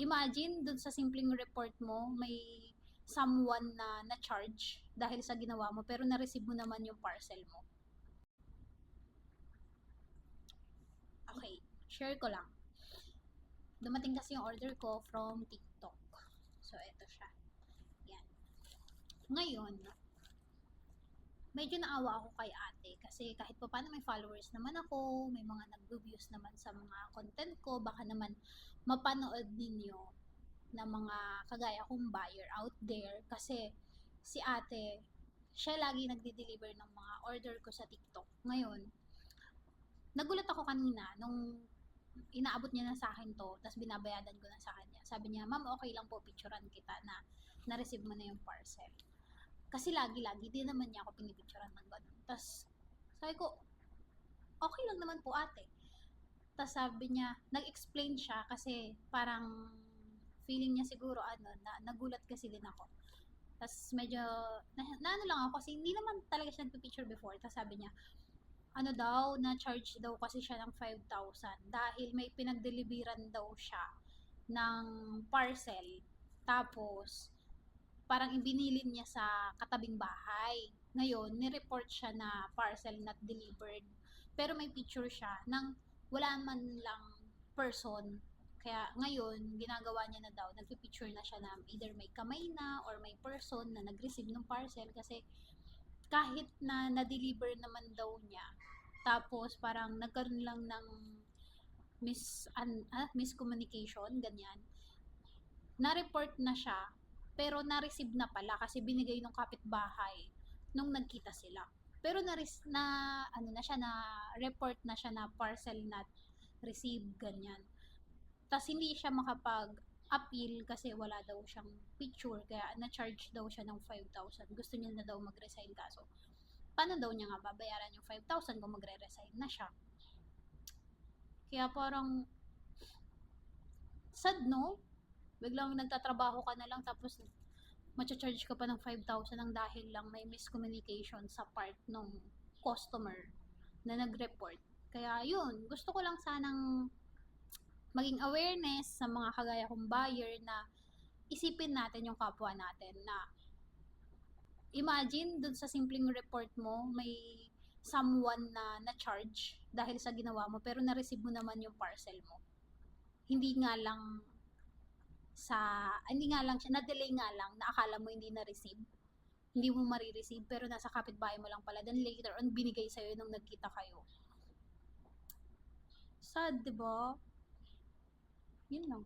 imagine dun sa simpleng report mo, may someone na na-charge dahil sa ginawa mo, pero na-receive mo naman yung parcel mo. Okay, share ko lang. Dumating kasi yung order ko from TikTok. So, eto siya. Yan. Ngayon, medyo naawa ako kay ate kasi kahit pa paano may followers naman ako, may mga nag-views naman sa mga content ko, baka naman mapanood ninyo na mga kagaya kong buyer out there kasi si ate, siya lagi nagde-deliver ng mga order ko sa TikTok. Ngayon, nagulat ako kanina nung inaabot niya na sa akin to, tapos binabayadan ko na sa kanya. Sabi niya, ma'am, okay lang po, picturean kita na na-receive mo na yung parcel. Kasi lagi-lagi, di naman niya ako pinipicturean ng ganun. Tapos, sabi ko, okay lang naman po ate. Tapos sabi niya, nag-explain siya kasi parang feeling niya siguro ano, na nagulat kasi din ako. Tapos medyo, na, na ano lang ako kasi hindi naman talaga siya nagpipicture before. Tapos sabi niya, ano daw, na-charge daw kasi siya ng 5,000 dahil may pinag-deliveran daw siya ng parcel. Tapos, parang ibinilin niya sa katabing bahay. Ngayon, nireport siya na parcel not delivered. Pero may picture siya ng wala man lang person. Kaya ngayon, ginagawa niya na daw, nagpipicture na siya na either may kamay na or may person na nag-receive ng parcel kasi kahit na na-deliver naman daw niya, tapos parang nagkaroon lang ng mis an, ah, miscommunication, ganyan. Na-report na siya, pero na-receive na pala kasi binigay ng kapitbahay nung nagkita sila. Pero na, na ano na siya na report na siya na parcel not received ganyan. Tapos hindi siya makapag appeal kasi wala daw siyang picture kaya na-charge daw siya ng 5,000. Gusto niya na daw mag-resign kaso paano daw niya nga babayaran yung 5,000 kung magre-resign na siya? Kaya parang sad no? Biglang nagtatrabaho ka na lang tapos matcha-charge ka pa ng 5,000 ng dahil lang may miscommunication sa part ng customer na nag-report. Kaya yun, gusto ko lang sanang maging awareness sa mga kagaya kong buyer na isipin natin yung kapwa natin na imagine dun sa simpleng report mo may someone na na-charge dahil sa ginawa mo pero na-receive mo naman yung parcel mo. Hindi nga lang sa hindi nga lang siya na-delay nga lang na akala mo hindi na-receive. Hindi mo marireceive pero nasa kapitbahay mo lang pala then later on binigay sa iyo nung nagkita kayo. Sad, 'di ba? Yun lang.